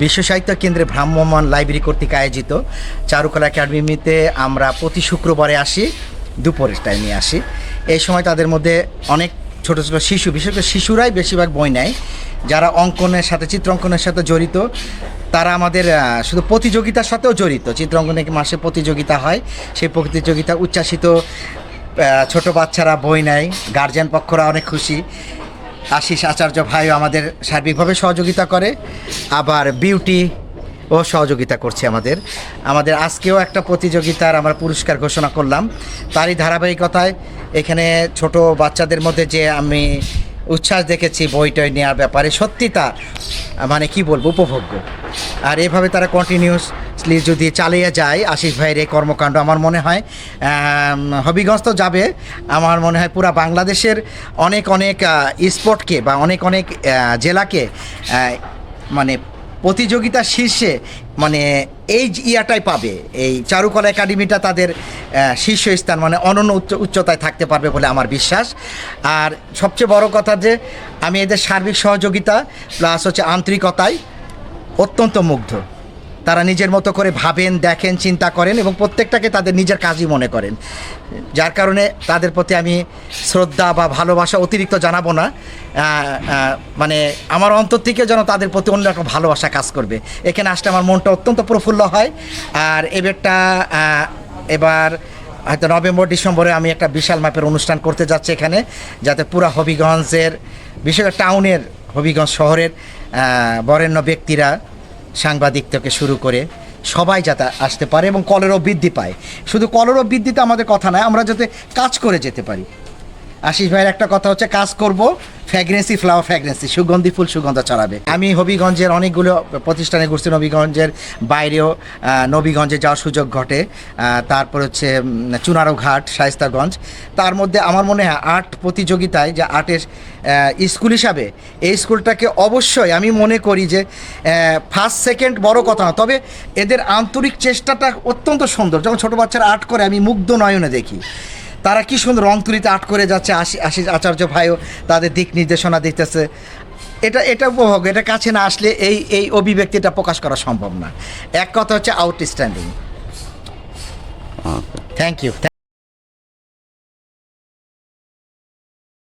বিশ্ব সাহিত্য কেন্দ্রে ভ্রাম্যমান লাইব্রেরি কর্তৃক আয়োজিত চারুকলা একাডেমিতে আমরা প্রতি শুক্রবারে আসি, দুপুরের টাইমে আসি। এই সময় তাদের মধ্যে অনেক ছোট ছোট শিশু, বিশেষ করে শিশুরাই বেশিরভাগ বই নেয়। যারা অঙ্কনের সাথে চিত্রাঙ্কনের সাথে জড়িত, তারা আমাদের শুধু প্রতিযোগিতার সাথেও জড়িত। চিত্রাঙ্কনে মাসে প্রতিযোগিতা হয়, সেই প্রতিযোগিতা উচ্ছ্বাসিত ছোট বাচ্চারা বই নেয় গার্জিয়ান পক্ষরা অনেক খুশি। আশিস আচার্য ভাইও আমাদের সার্বিকভাবে সহযোগিতা করে, আবার বিউটি ও সহযোগিতা করছে আমাদের। আমাদের আজকেও একটা প্রতিযোগিতার আমরা পুরস্কার ঘোষণা করলাম। তারই ধারাবাহিকতায় এখানে ছোট বাচ্চাদের মধ্যে যে আমি উচ্ছ্বাস দেখেছি বইটই নেওয়ার ব্যাপারে, সত্যি তা মানে কি বলব, উপভোগ্য। আর এভাবে তারা কন্টিনিউসলি যদি চালিয়ে যায়, আশিস ভাইয়ের এই কর্মকাণ্ড আমার মনে হয় হবিগঞ্জ তো যাবে। আমার মনে হয় পুরা বাংলাদেশের অনেক অনেক স্পোর্টকে বা অনেক অনেক জেলাকে মানে প্রতিযোগিতার শীর্ষে মানে এই ইয়াটাই পাবে। এই চারুকলা একাডেমিটা তাদের শীর্ষস্থান মানে অনন্য উচ্চ, উচ্চতায় থাকতে পারবে বলে আমার বিশ্বাস। আর সবচেয়ে বড় কথা যে, আমি এদের সার্বিক সহযোগিতা প্লাস হচ্ছে আন্তরিকতায় অত্যন্ত মুগ্ধ। তারা নিজের মতো করে ভাবেন, দেখেন, চিন্তা করেন এবং প্রত্যেকটাকে তাদের নিজের কাজই মনে করেন। যার কারণে তাদের প্রতি আমি শ্রদ্ধা বা ভালোবাসা অতিরিক্ত জানাব না। মানে আমার অন্তর থেকে যেন তাদের প্রতি অন্যরকম ভালোবাসা কাজ করবে। এখানে আসলে আমার মনটা অত্যন্ত প্রফুল্ল হয়। আর এবারটা এবার হয়তো নভেম্বর, ডিসেম্বরে আমি একটা বিশাল মাপের অনুষ্ঠান করতে যাচ্ছি এখানে, যাতে পুরা হবিগঞ্জের, বিশেষ টাউনের হবিগঞ্জ শহরের বরেণ্য ব্যক্তিরা সাংবাদিক থেকে শুরু করে সবাই যাতে আসতে পারে এবং কলেরও বৃদ্ধি পায়। শুধু কলেরও বৃদ্ধিতে আমাদের কথা নয়, আমরা যাতে কাজ করে যেতে পারি। আশিস ভাইয়ের একটা কথা হচ্ছে, কাজ করব ফ্র্যাগ্রেন্সি ফ্লাওয়ার ফ্র্যাগ্রেন্সি সুগন্ধি ফুল সুগন্ধ ছড়াবে। আমি হবিগঞ্জের অনেকগুলো প্রতিষ্ঠানে ঘুরছি, নবীগঞ্জের বাইরেও নবীগঞ্জে যাওয়ার সুযোগ ঘটে। তারপর হচ্ছে চুনারো ঘাট, শায়স্তাগঞ্জ। তার মধ্যে আমার মনে হয় আর্ট প্রতিযোগিতায় যে আর্টের স্কুল হিসাবে এই স্কুলটাকে অবশ্যই আমি মনে করি যে ফার্স্ট সেকেন্ড বড় কথা তবে এদের আন্তরিক চেষ্টাটা অত্যন্ত সুন্দর। যখন ছোটো বাচ্চারা আর্ট করে, আমি মুগ্ধ নয়নে দেখি। তারা কি সুন্দর রং তুলিতে আট করে যাচ্ছে আশি আশি আচার্য ভাইও তাদের দিক নির্দেশনা দিতেছে। এটা এটা উপভোগ এটা কাছে না আসলে এই এই অভিব্যক্তিটা প্রকাশ করা সম্ভব না। এক কথা হচ্ছে আউটস্ট্যান্ডিং থ্যাংক ইউ